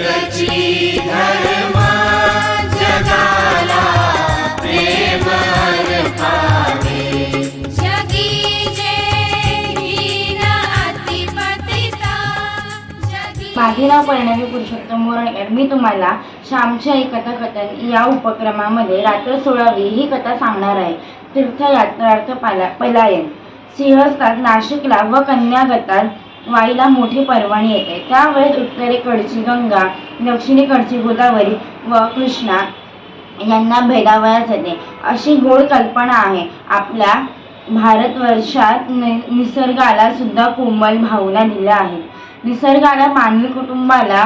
एकची धर्म जगाला प्रेम अर्पावे जगी जे हीन अतिपतिता. जगी माझे नाव परिणवी पुरुषोत्तम मोरणकर मी तुम्हाला श्यामची आई कथा कथन या उपक्रमामध्ये रात्र सोळावी ही कथा सांगणार आहे. तीर्थयात्रार्थ पाला पलायन. सिंहस्थात नाशिकला व कन्यागतात वाईला मोठे पर्वणी येते. त्यावेळेस उत्तरेकडची गंगा दक्षिणेकडची गोदावरी व कृष्णा यांना भेदावयास येते. अशी गोड कल्पना आहे. आपल्या भारतवर्षात नि निसर्गाला सुद्धा कोमल भावना दिल्या आहेत. निसर्गाला मानवी कुटुंबाला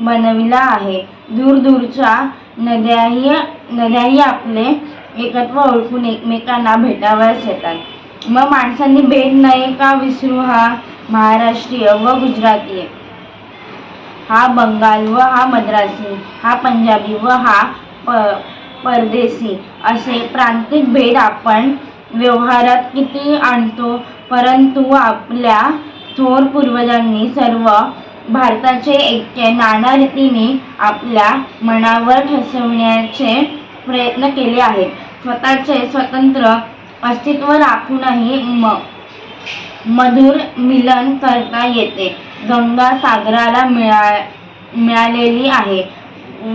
बनविला आहे. दूरदूरच्या नद्याही नद्याही आपले एकत्व ओळखून एकमेकांना भेटावयास येतात. मग माणसांनी भेट नये का विसरू हा महाराष्ट्रीय व गुजराती हा बंगाल व हा मद्रासी हा पंजाबी व हा प परदेशी असे प्रांतिक भेद आपण व्यवहारात किती आणतो? परंतु आपल्या थोर पूर्वजांनी सर्व भारताचे ऐक्य नाना रीतीने आपल्या मनावर ठसवण्याचे प्रयत्न केले आहेत. स्वतःचे स्वतंत्र अस्तित्व राखूनही म मधुर मिलन करता येते. गंगा सागराला मिळा मिळालेली आहे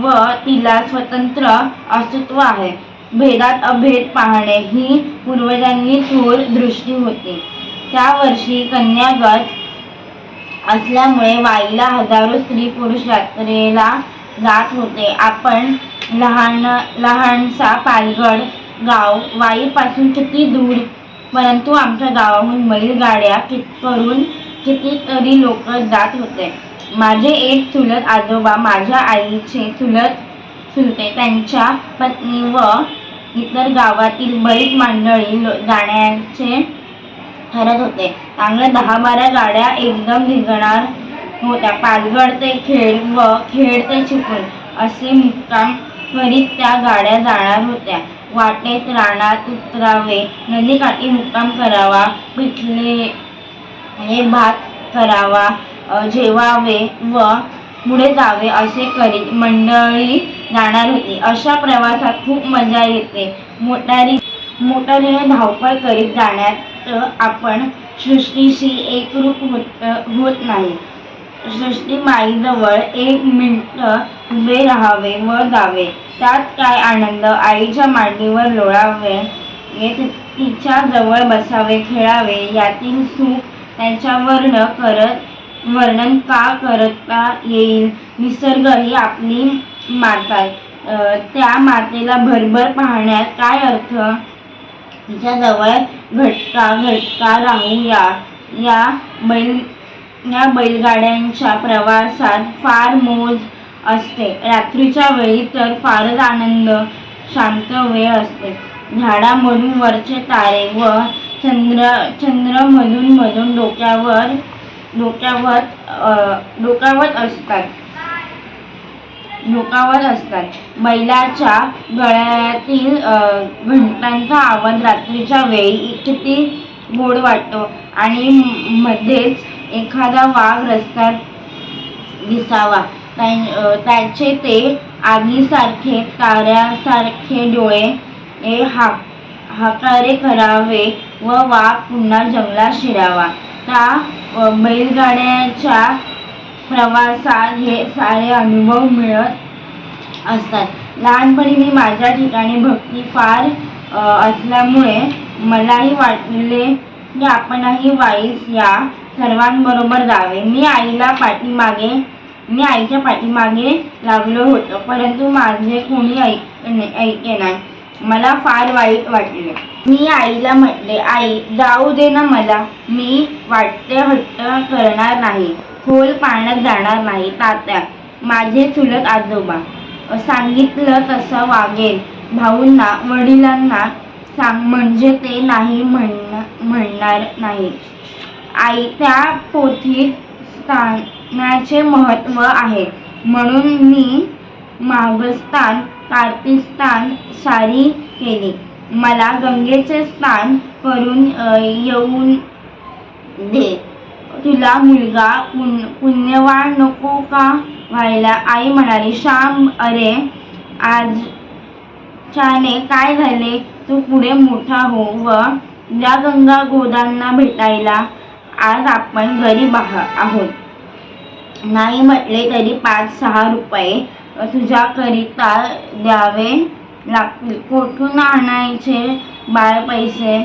व तिला स्वतंत्र अस्तित्व आहे. भेदात अभेद पाहणे ही पूर्वजांनी थोर दृष्टी होती. त्या वर्षी कन्यागत असल्यामुळे वाईला हजारो स्त्री पुरुष यात्रेला जात होते. आपण लहान लहानसा पालगड गाव वाईपासून किती दूर परंतु आमच्या गावाहून बैलगाड्या कित करून कितीतरी लोक जात होते. माझे एक चुलत आजोबा माझ्या आईचे चुलत चुलते त्यांच्या पत्नी व इतर गावातील बरीच मंडळी जाण्याचे ठरत होते. चांगल्या दहा बारा गाड्या एकदम निघणार होत्या. पालगड ते खेड व खेड ते चिपळूण असे मुक्काम करीत त्या गाड्या जाणार होत्या. वाटेत रानात उतरावे. नदीकाठी मुक्काम करावा. पिठले हे भात करावा. जेवावे व पुढे जावे असे करीत मंडळी जाणार होती. अशा प्रवासात खूप मजा येते. मोटारी मोटारीने धावपळ करीत जाण्यात आपण सृष्टीशी एकरूप होत होत नाही. सृष्टी माईजवळ एक मिनिट उभे राहावे व जावे त्यात काय आनंद? आईच्या मांडीवर लोळावे तिच्या जवळ बसावे खेळावे यातील सुख त्यांच्या वर्ण करत वर्णन का करता येईल? निसर्ग ही आपली माता आहे. त्या मातेला भरभर पाहण्यात काय अर्थ? तिच्या जवळ घटका घटका राहू या या बैल या बैलगाड्यांच्या प्रवासात फार मोज असते. रात्रीच्या वेळी तर फारच आनंद शांत वेळ असते. झाडामधून वरचे तारे व चंद्र चंद्रमधून मधून डोक्यावर डोक्यावर डोकावत असतात. डोकावत असतात. बैलाच्या गळ्यातील घंटांचा आवाज रात्रीच्या वेळी किती गोड वाटतो आणि मध्येच एखादा वाघ रस्त्यात दिसावा. त्याचे ते आगीसारखे ताऱ्यासारखे डोळे हे हा हाकारे करावे व वाघ पुन्हा जंगलात शिरावा. त्या बैलगाड्याच्या प्रवासात हे सारे अनुभव मिळत असतात. लहानपणी मी माझ्या ठिकाणी भक्ती फार असल्यामुळे मलाही वाटले की आपणही वाईस या सर्वांबरोबर जावे. मी आईला पाठीमागे मी आईच्या पाठीमागे लागलो होतो परंतु माझे कोणी ऐक ऐके नाही. मला फार वाईट वाटले. मी आईला म्हटले आई जाऊ दे ना मला. मी वाटते हट्ट करणार नाही. खोल पाण्यात जाणार नाही तात्या. माझे चुलत आजोबा. सांगितलं तसं वागेल. भाऊंना वडिलांना सांग म्हणजे ते नाही म्हण म्हणणार नाही आई त्या पोथीत स्थानाचे महत्त्व आहे. म्हणून मी मागस्तान कार्तिस्थान सारी केली. मला गंगेचे स्थान करून येऊन दे. तुला मुलगा पुण पुण्यवान नको का? व्हायला आई म्हणाली श्याम अरे आज छाने काय झाले? तू पुढे मोठा हो व या गंगा गोदांना भेटायला आज आपण गरीब आहोत. नाही म्हटले तरी पाच सहा रुपये तुझ्याकरिता द्यावे लागतील. कुठून आणायचे बाळ पैसे?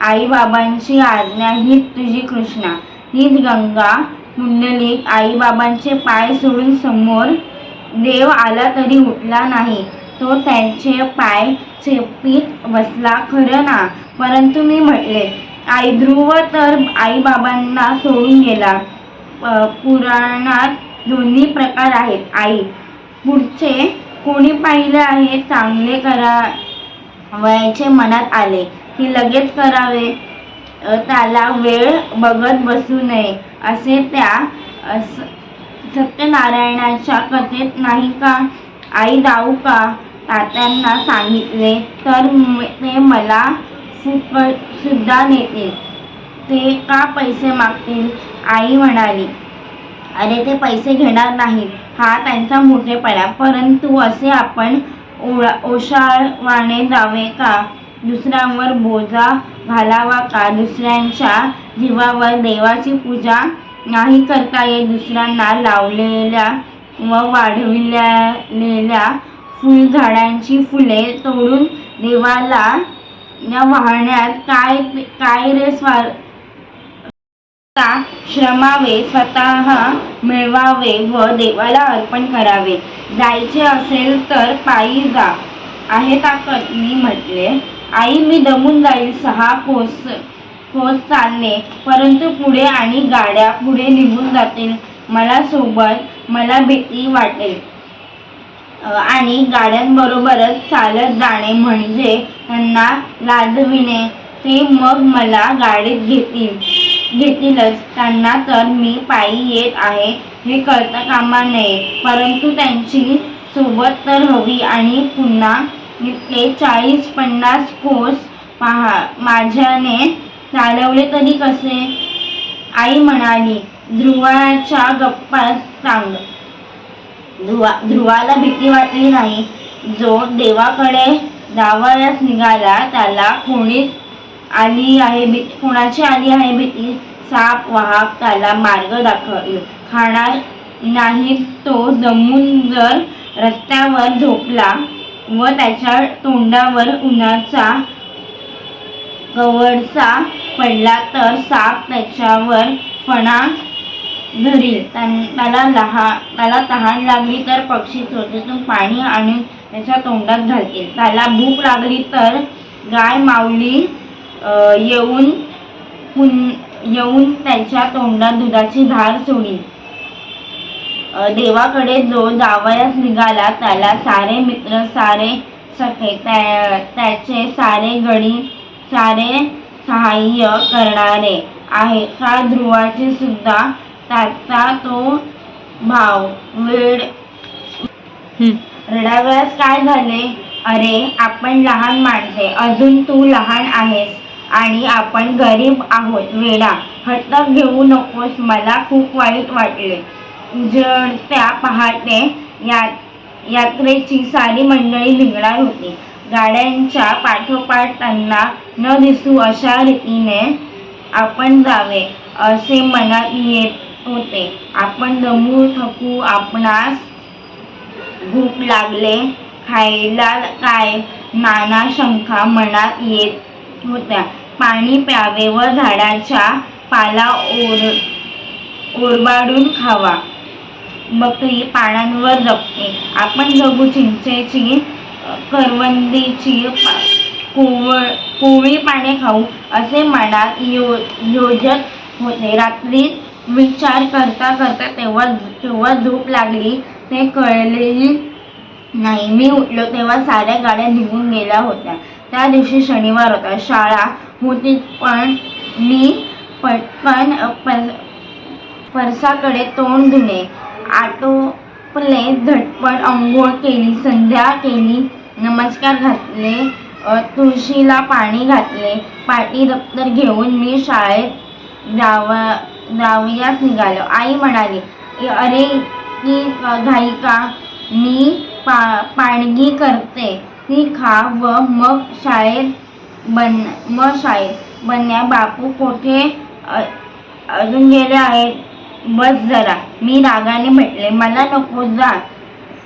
आई बाबांची आज्ञा हीच तुझी कृष्णा. हीच गंगा पुंडलिक आई बाबांचे पाय सोडून समोर देव आला तरी उठला नाही. तो त्यांचे पाय चेपीत बसला. खरं ना? परंतु मी म्हटले आई ध्रुव तर आई बाबांना सोडून गेला. पुराणात दोन्ही प्रकार आहेत. आई पुढचे कोणी पाहिले आहे? चांगले करा वयाचे मनात आले की लगेच करावे. त्याला वेळ बघत बसू नये असे त्या सत्यनारायणाच्या कथेत नाही का? आई जाऊ का? तात्यांना सांगितले तर ते मला सुद्धा नेतील. ते का पैसे मागतील? आई म्हणाली. अरे ते पैसे घेणार नाहीत. हा त्यांचा मोठेपणा. परंतु असे आपण ओळा ओशाळवाने जावे का? दुसऱ्यांवर बोजा घालावा का? दुसऱ्यांच्या जीवावर देवाची पूजा नाही करता येत. दुसऱ्यांना लावलेल्या व वाढविलेल्या फुलझाडांची फुले तोडून देवाला या वाहण्यात काय काय रे स्वार श्रमावे स्वतः मिळवावे व देवाला अर्पण करावे. जायचे असेल तर पायी जा. आहे ताकद मी म्हटले. आई मी दमून जाईल. सहा कोस कोस चालणे. परंतु पुढे आणि गाड्या पुढे निघून जातील. मला सोबत मला भीती वाटेल. आणि गाड्यांबरोबरच चालत जाणे म्हणजे त्यांना लाजविणे. ते मग मला गाडीत घेतील घेतीलच. त्यांना तर मी पायी येत आहे हे कळता कामा नये. परंतु त्यांची सोबत तर हवी आणि पुन्हा इतके चाळीस पन्नास कोस पहा माझ्याने चालवले तरी कसे? आई म्हणाली ध्रुवाच्या गप्पा सांग. ध्रुवा ध्रुवाला भीती वाटली नाही. जो देवाकडे जावयास निघाला त्याला कोणीच आली आहे भीती कोणाची आली आहे भीती? साप वाहक त्याला मार्ग दाखवेल. खाणार नाही तो जमून जर रस्त्यावर झोपला व त्याच्या तोंडावर उन्हाचा कवडसा पडला तर साप त्याच्यावर फणा धरील त्यां- त्याला लहा त्याला तहान लागली तर पक्षी चोचीतून पाणी आणून त्याच्या तोंडात घालतील. त्याला भूक लागली तर गाय माऊली येऊन पुन येऊन त्याच्या तोंडात दुधाची धार सोडील. देवाकडे जो जावयास निघाला त्याला सारे मित्र सारे सखे त्याचे सारे गडी सारे सहाय्य करणारे आहे का ध्रुवाचे सुद्धा त्याचा तो भाव वेळ रडाव्यास काय झाले? अरे आपण लहान माणसे अजून तू लहान आहेस आणि आपण गरीब आहोत वेडा. हट्ट घेऊ नकोस मला खूप वाईट वाटले. उजळत्या पहाटे या यात्रेची सारी मंडळी निघणार होती. गाड्यांच्या पाठोपाठ त्यांना न दिसू अशा रीतीने आपण जावे असे मनात येत होते. आपण दमू थकू आपणास भूक लागले खायला काय? नाना शंका मनात येत होत्या. पाणी प्यावे व झाडाच्या पाला ओर ओरबाडून खावा. बकरी पानांवर जपते. आपण जगू चिंचेची करवंदीची कोवळ कोवळी पाने खाऊ असे मनात यो योजत होते. रात्री विचार करता करता तेव्हा तेव्हा झोप लागली ते कळलेली नाही. मी उठलो तेव्हा साऱ्या गाड्या निघून गेल्या होत्या. त्या दिवशी शनिवार होता. शाळा होती पण मी पटकन पर परसाकडे तोंड धुणे आटोपले झटपट अंघोळ केली संध्या केली नमस्कार घातले तुळशीला पाणी घातले. पाटी दप्तर घेऊन मी शाळेत जावा जाऊयात निघालो. आई म्हणाली अरे की घाई का? मी पा पाणगी करते. ती खा व मग शाळेत बन मग शाळेत बनण्या बापू कोठे अजून गेले आहेत? बस जरा. मी रागाने म्हटले मला नको जा.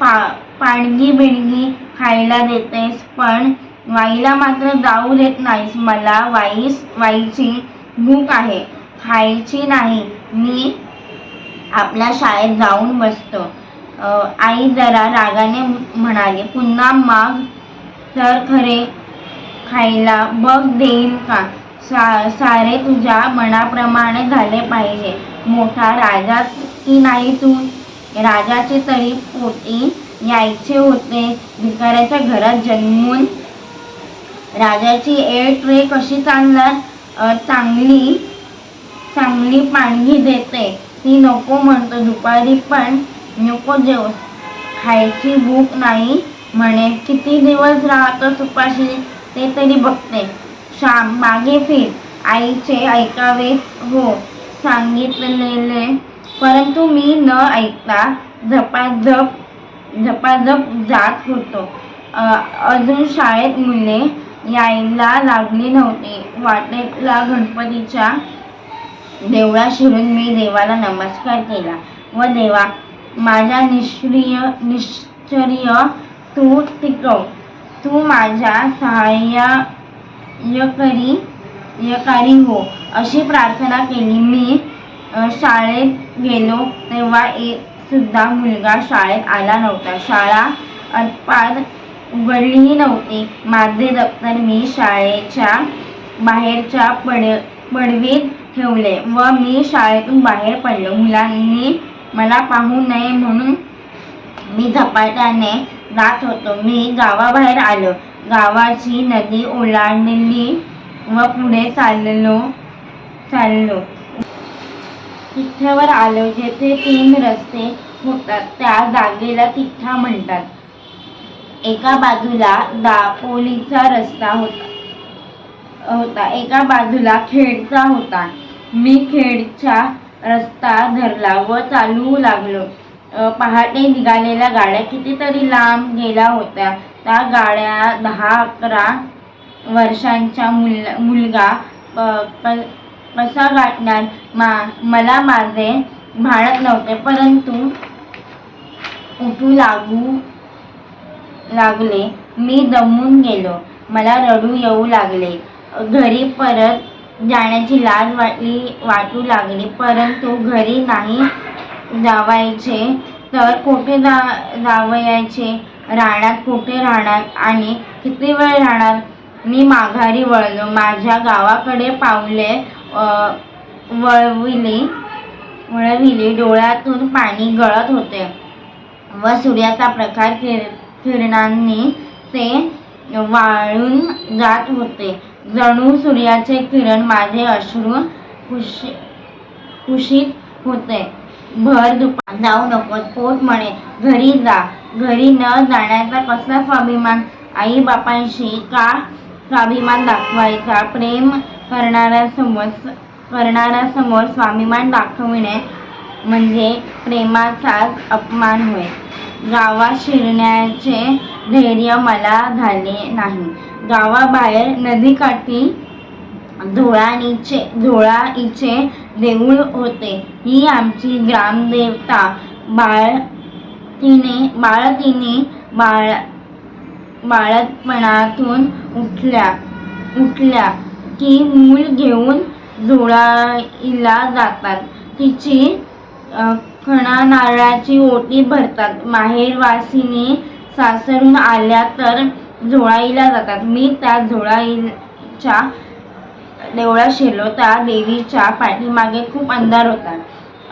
पा पाणगी बिणगी खायला देतेस पण वाईला मात्र जाऊ देत नाहीस. मला वाईस वाईची भूक आहे. खायची नाही. मी आपल्या शाळेत जाऊन बसतो. आई जरा रागाने म्हणाली पुन्हा माग तर खरे खायला बघ देईन का? सा सारे तुझ्या मनाप्रमाणे झाले पाहिजे. मोठा राजा की नाही तू? राजाचे तरी पोटी यायचे होते. भिकाऱ्याच्या घरात जन्मून राजाची एअर ट्रे कशी चालणार? चांगली चांगली पाणी देते. ती नको म्हणतो दुपारी पण नको जेव खायची भूक नाही. म्हणे किती दिवस राहतोस उपाशी ते तरी बघते. श्याम मागे फिर. आईचे ऐकावे? हो सांगितलेले. परंतु मी न ऐकता झपाझप झपाझप जात होतो. अजून शाळेत मुले यायला लागली नव्हती. वाटेतला गणपतीच्या देवळा शिरून मी देवाला नमस्कार केला. व देवा माझा निष्क्रिय निश्चर्य तू टिकव. तू माझ्या सहाय्यकरी यकारी हो. अशी प्रार्थना केली. मी शाळेत गेलो तेव्हा एक सुद्धा मुलगा शाळेत आला नव्हता. शाळा अल्पाद उघडलीही नव्हती. माझे दप्तर मी शाळेच्या बाहेरच्या पड पडवीत ठेवले व मी शाळेतून बाहेर पडलो. मुलांनी मला पाहू नये म्हणून मी झपाट्याने जात होतो. मी गावाबाहेर आलो. गावाची नदी ओलांडली व पुढे चाललो चाललो. तिठ्यावर आलो जेथे तीन रस्ते होतात त्या जागेला तिठ्ठा म्हणतात. एका बाजूला दापोलीचा रस्ता होता होता. एका बाजूला खेडचा होता. मी खेडचा रस्ता धरला व चालू लागलो. पहाटे निघालेल्या गाड्या कितीतरी लांब गेल्या होत्या. त्या गाड्या दहा अकरा वर्षांचा मुल मुलगा कसा गाठणार मा मला माझे भाळत नव्हते परंतु उठू लागू लागले. मी दमून गेलो. मला रडू येऊ लागले. घरी परत जाण्याची लाज वाटली वाटू लागली. परंतु घरी नाही जावायचे तर कुठे जा जावयाचे? राहणार कुठे राहणार? आणि किती वेळ राहणार? मी माघारी वळलो. माझ्या गावाकडे पावले वळविली वळविली. डोळ्यातून पाणी गळत होते व सूर्याचा प्रकाश किर किरणांनी ते वाळून जात होते. जणू सूर्याचे किरण माझे अश्रू खुशी खुशीत होते. भर दुपार जाऊ नकोस पोट म्हणे घरी जा. घरी न जाण्याचा कसला स्वाभिमान? आई बापांशी का स्वाभिमान दाखवायचा? प्रेम करणाऱ्यासमोर करणाऱ्यासमोर स्वाभिमान दाखविणे म्हणजे प्रेमाचाच अपमान होय. गावात शिरण्याचे धैर्य मला झाले नाही. गावाबाहेर नदीकाठी धुळाणीचे धुळाईचे देऊळ होते. ही आमची ग्रामदेवता. बाळतीने बाळतीने बाळ बाळतपणातून उठल्या उठल्या की मूल घेऊन झोळाईला जातात. तिची खणा नारळाची ओटी भरतात. माहेरवासिनी सासरून आल्या तर झोळाईला जातात. मी त्या झोळाईच्या देवळात शिरलो त्या देवीच्या पाठीमागे खूप अंधार होता.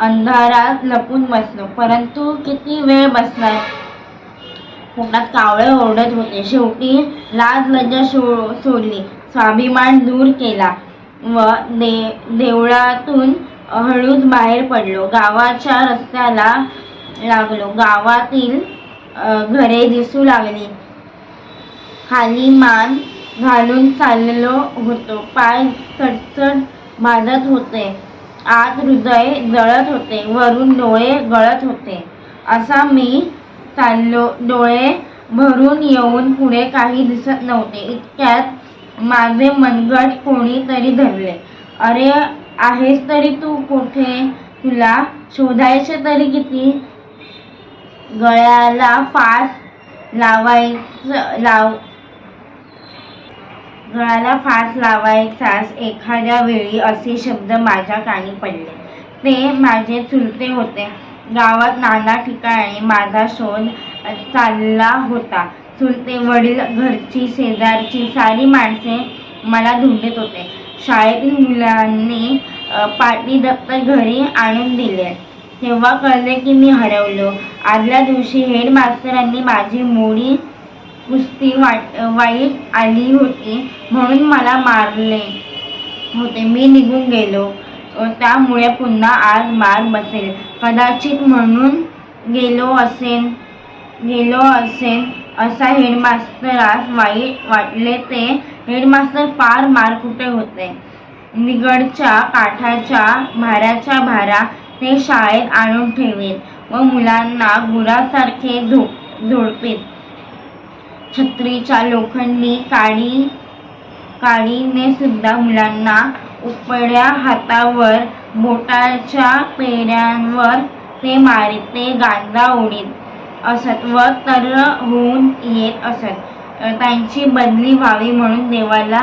अंधारात लपून बसलो. परंतु किती वेळ बसणार पोटात कावळे ओरडत होते. शेवटी लाज लज्जा शो सोडली. स्वाभिमान दूर केला व दे देवळातून हळूच बाहेर पडलो. गावाच्या रस्त्याला लागलो. गावातील घरे दिसू लागली. खाली मान घालून चाललेलो होतो. पाय चटचट भाजत होते. आत हृदय जळत होते. वरून डोळे गळत होते. असा मी चाललो. डोळे भरून येऊन पुढे काही दिसत नव्हते. इतक्यात माझे मनगट कोणीतरी धरले. अरे आहेस तरी तू कुठे? तुला शोधायचे तरी किती? गळ्याला फास लावायचं लाव गळाला फास लावायचाच एखाद्या वेळी असे शब्द माझ्या कानी पडले. ते माझे चुलते होते. गावात नाना ठिकाणी माझा शोध चालला होता. चुलते वडील घरची शेजारची सारी माणसे मला धुंडत होते. शाळेतील मुलांनी पाटी दप्तर घरी आणून दिले. तेव्हा कळले की मी हरवलो. आदल्या दिवशी हेडमास्तरांनी माझी मोडी कुस्ती वाट वाईट आली होती म्हणून मला मारले होते. मी निघून गेलो. त्यामुळे पुन्हा आज मार बसेल. कदाचित म्हणून गेलो असेन गेलो असेन असा हेडमास्तरास वाईट वाटले ते. हेडमास्तर फार मार कुठे होते? निगडच्या काठाच्या भाऱ्याच्या भारा ते शाळेत आणून ठेवेल व मुलांना गुरासारखे झो झोडपीत छत्रीच्या लोखंडी काडी काडीने सुद्धा मुलांना उपड्या हातावर बोटाच्या पेड्यांवर ते मारीत गांजा उडीत असत व तर होऊन येत असत. त्यांची बदली व्हावी म्हणून देवाला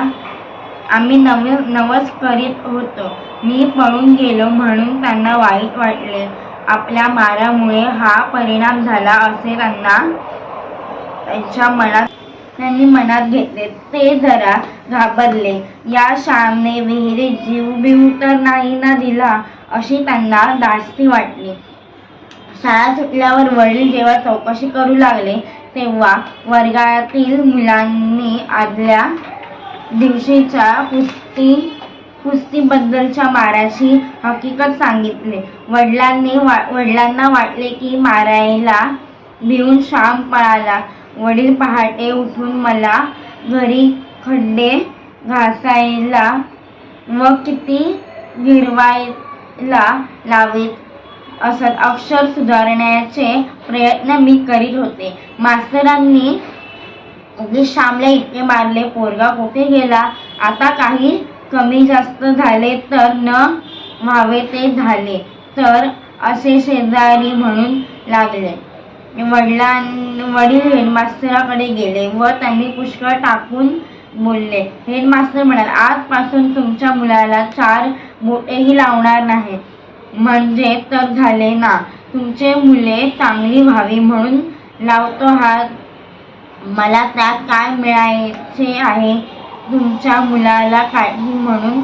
आम्ही नव नवस करीत होतो. मी पळून गेलो म्हणून त्यांना वाईट वाटले. आपल्या मारामुळे हा परिणाम झाला असे त्यांना त्यांच्या मनात त्यांनी मनात घेतले ते जरा घाबरले. या श्यामने विहिरीत जीव बिव तर नाही ना दिला अशी त्यांना दास्ती वाटली. शाळा सुटल्यावर वडील जेव्हा चौकशी करू लागले तेव्हा वर्गातील मुलांनी आदल्या दिवशीच्या कुस्ती कुस्तीबद्दलच्या माराची हकीकत सांगितले. वडिलांनी वा वडिलांना वाटले की मारायला भिवून श्याम पळाला. वडील पहाटे उठून मला घरी खड्डे घासायला व किती गिरवायला लावीत? असत अक्षर सुधारण्याचे प्रयत्न मी करीत होते. मास्तरांनी श्यामला इतके मारले पोरगा कुठे गेला? आता काही कमी जास्त झाले तर न व्हावे ते झाले तर असे शेजारी म्हणून लागले. वडिलां वडील हेडमास्तराकडे गेले व त्यांनी पुष्कळ टाकून बोलले. हेडमास्तर म्हणाल आजपासून तुमच्या मुलाला चार बोटेही लावणार नाही. म्हणजे तर झाले ना. तुमचे मुले चांगली व्हावी म्हणून लावतो हा. मला त्यात काय मिळायचे आहे? तुमच्या मुलाला काही म्हणून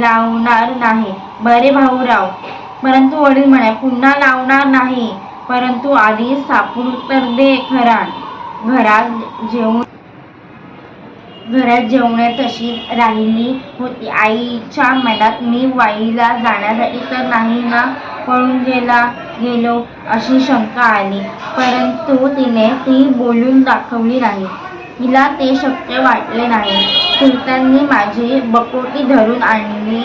लावणार नाही. बरे भाऊराव. परंतु वडील म्हणाले पुन्हा लावणार नाही. परंतु आधी सापून तर दे खरा घरात जेवण घरात जेवणे तशी राहिली होती. आईच्या मनात मी वाईला जाण्यासाठी तर नाही ना पळून गेला गेलो अशी शंका आली. परंतु तिने ती बोलून दाखवली नाही. तिला ते शक्य वाटले नाही. सुलतांनी माझी बकोटी धरून आणली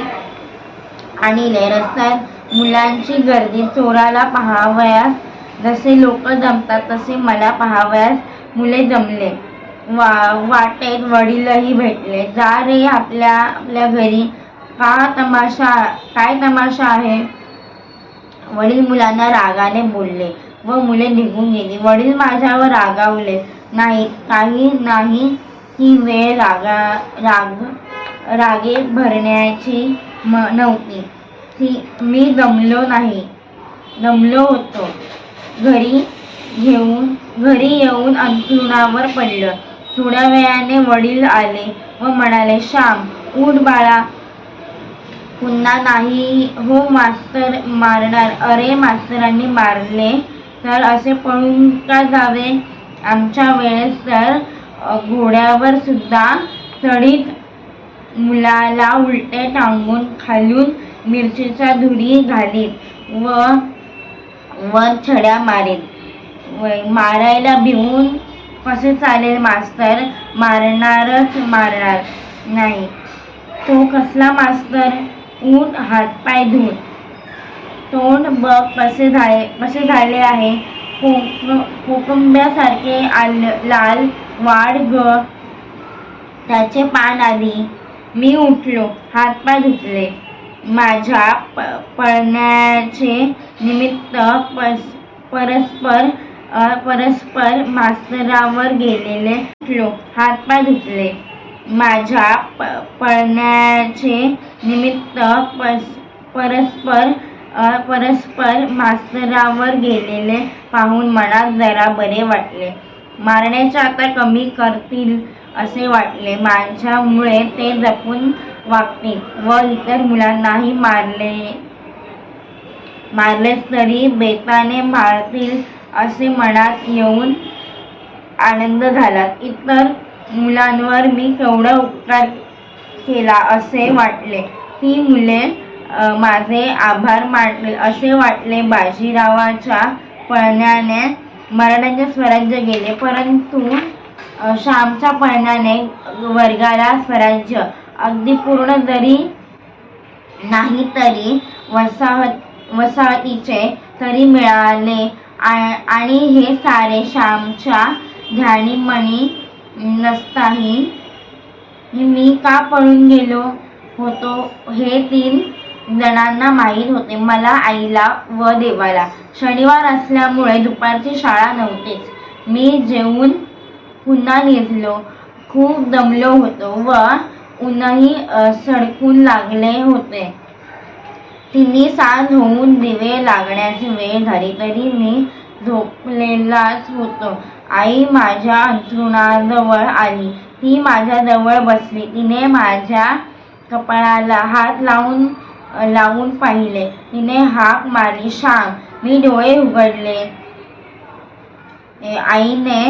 आणले. रस्त्यात मुलांची गर्दी चोराला पाहावयास जसे लोक जमतात तसे मला पाहावयास मुले जमले. वा वाटेत वडीलही भेटले. जा रे आपल्या आपल्या घरी. का तमाशा काय तमाशा आहे? वडील मुलांना रागाने बोलले व मुले निघून गेली. वडील माझ्यावर रागावले. नाही काही नाही. ही वेळ रागा राग रागे भरण्याची म नव्हती. ती मी जमलो नाही. जमलो होतो. घरी घेऊन घरी येऊन अंथरुणावर पडलं. थोड्या वेळाने वडील आले व म्हणाले श्याम उठ बाळा. पुन्हा नाही. हो मास्तर मारणार. अरे मास्तरांनी मारले तर असे पळून का जावे? आमच्या वेळेस तर घोड्यावर सुद्धा चढीत मुलाला उलटे टांगून खालून मिरचीचा धुरी घालीत व वर छड्या मारेल. व मारायला भिवून कसे चालेल मास्तर? मारणारच मारणार नाही. तो कसला मास्तर? ऊन हातपाय धुवून. तोंड बघ कसे झाले कसे झाले आहे. कोक कोकंब्यासारखे आल लाल वाढ ग. त्याचे पान आली मी उठलो. हातपाय धुतले. माझ्या प पळण्याचे निमित्त पस परस्पर परस्पर मास्तरावर गेलेले उठलो हातपाय धुतले. माझ्या प पळण्याचे निमित्त पस परस्पर परस्पर मास्तरावर गेलेले पाहून मनात जरा बरे वाटले. मारण्याचे आता कमी करतील असे वाटले. माझ्यामुळे ते जपून वागतील व इतर मुलांनाही मारले मारलेच तरी बेताने मारतील असे मनात येऊन आनंद झाला. इतर मुलांवर मी केवढा उपकार केला असे वाटले. ती मुले माझे आभार मानले. असे वाटले बाजीरावाच्या पळण्याने मराठ्यांचे स्वराज्य गेले. परंतु श्यामच्या पळण्याने वर्गाला स्वराज्य अगदी पूर्ण जरी नाही तरी वसाहत वसाहतीचे तरी मिळाले. आणि हे सारे श्यामच्या ध्यानीमणी नसताही मी का पळून गेलो होतो हे तीन जणांना माहीत होते. मला आईला व देवाला. शनिवार असल्यामुळे दुपारची शाळा नव्हतीच. मी जेवून पुन्हा निघलो. खूप दमलो होतो व उन्हाही सडकून लागले होते. तिन्ही साथ होऊन दिवे लागण्याची वेळ झाली तरी मी झोपलेलाच होतो. आई माझ्या अंथरुणाजवळ आली. ती माझ्याजवळ बसली. तिने माझ्या कपाळाला हात लावून लावून पाहिले. तिने हाक मारली शाम मी डोळे उघडले. आईने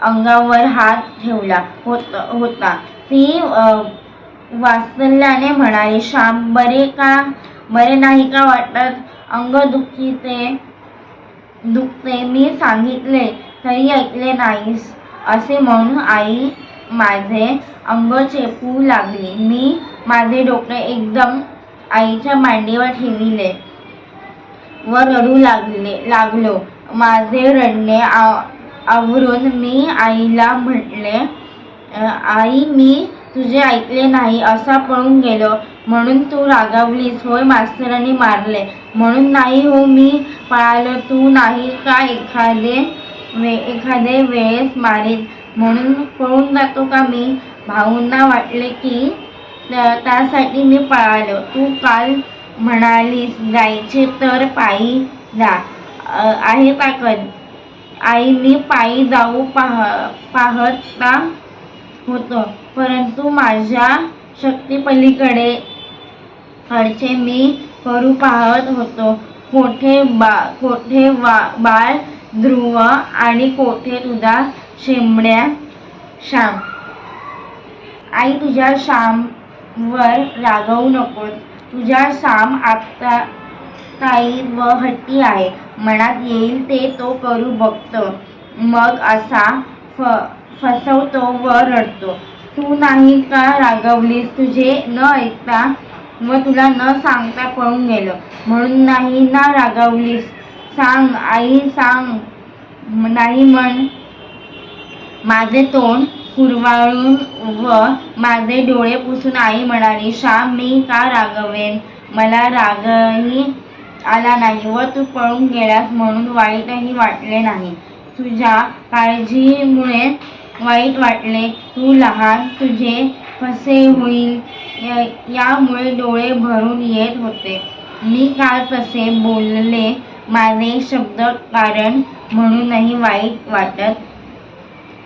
अंगावर हात ठेवला होत होता. ती वात्सल्याने म्हणाले श्याम बरे का? बरे नाही का वाटत? अंग दुखीते दुखते. मी सांगितले तरी ऐकले नाहीस. असे म्हणून आई माझे अंग चेपू लागली. मी माझे डोके एकदम आईच्या मांडीवर ठेविले व रडू लागले लागलो. माझे रडणे आवरून मी आईला म्हटले आई मी तुझे ऐकले नाही असा पळून गेलो. म्हणून तू रागावलीस. होय मास्तरांनी मारले. म्हणून नाही हो मी पळालो. तू नाही का एखादे वे एखादे वेळेस मारेल म्हणून पळून जातो का मी? भाऊंना वाटले की त्या- त्यासाठी मी पळालो. तू काल म्हणालीस जायचे तर पायी जा. आहे ताकद आई मी पायी जाऊ पाह पाहता होतो? परंतु माझ्या शक्तीपलीकडे अडचे मी करू पाहत होतो. कोठे बा कोठे वा बाळ ध्रुव आणि कोठे तुझा शेंबड्या श्याम? आई तुझ्या श्यामवर रागवू नको तुझ्या श्याम आत्ता ताई व हट्टी आहे. मनात येईल ते तो करू बघतो. मग असा फ फसवतो व रडतो. तू नाही का रागवलीस? तुझे न ऐकता व तुला न सांगता पळून गेलं. म्हणून नाही ना रागवलीस? सांग आई सांग. नाही म्हण. माझे तोंड कुरवाळून व माझे डोळे पुसून आई म्हणाली श्याम मी का रागवेन? मला रागही आला नाही व तू पळून गेलास म्हणून वाईटही वाटले नाही. तुझ्या काळजीमुळे वाईट वाटले तू लहान तुझे कसे होईल? यामुळे डोळे भरून येत होते. मी काल तसे बोलले माझे शब्द कारण म्हणूनही वाईट वाटत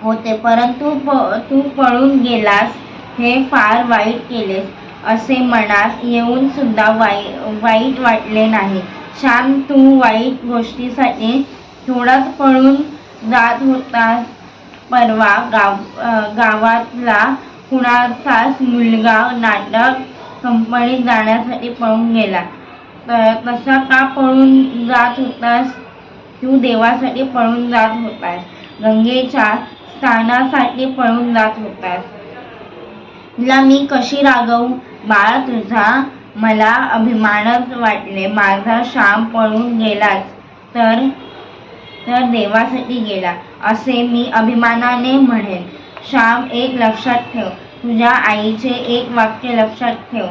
होते. परंतु प तू पळून गेलास हे फार वाईट केलेस. असे मनात येऊन सुद्धा वाई वाईट वाटले नाही. श्याम तू वाईट गोष्टीसाठी थोडाच पळून जात होतास. परवा गाव गावातला कुणाचाच मुलगा नाटक कंपनीत जाण्यासाठी पळून गेला. त- तसा का पळून जात होतास? तू देवासाठी पळून जात होतास. गंगेच्या स्थानासाठी पळून जात होतास. तुला मी कशी रागवू? बाळा तुझा मला अभिमानच वाटले. माझा श्याम पळून गेलाच. तर तर देवासाठी गेला. असे मी अभिमानाने म्हणेन. श्याम एक लक्षात ठेव. तुझ्या आईचे एक वाक्य लक्षात ठेव.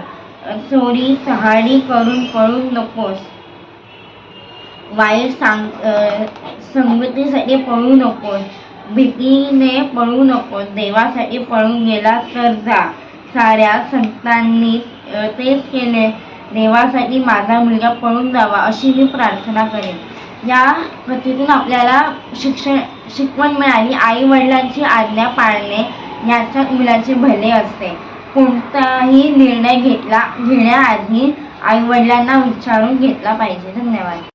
चोरी चहाडी करून पळू नकोस. वाईट सांग संगतीसाठी पळू नकोस. भीतीने पळू नकोस. देवासाठी पळून गेला तर जा. साऱ्या संतांनी तेच केले. देवासाठी माझा मुलगा पळून जावा अशी मी प्रार्थना करेन. या कृतीतून आपल्याला शिक्षण शिकवण मिळाली. आई वडिलांची आज्ञा पाळणे याच्यात मुलाचे भले असते. कोणताही निर्णय घेतला घेण्याआधी आई वडिलांना विचारून घेतला पाहिजे. धन्यवाद.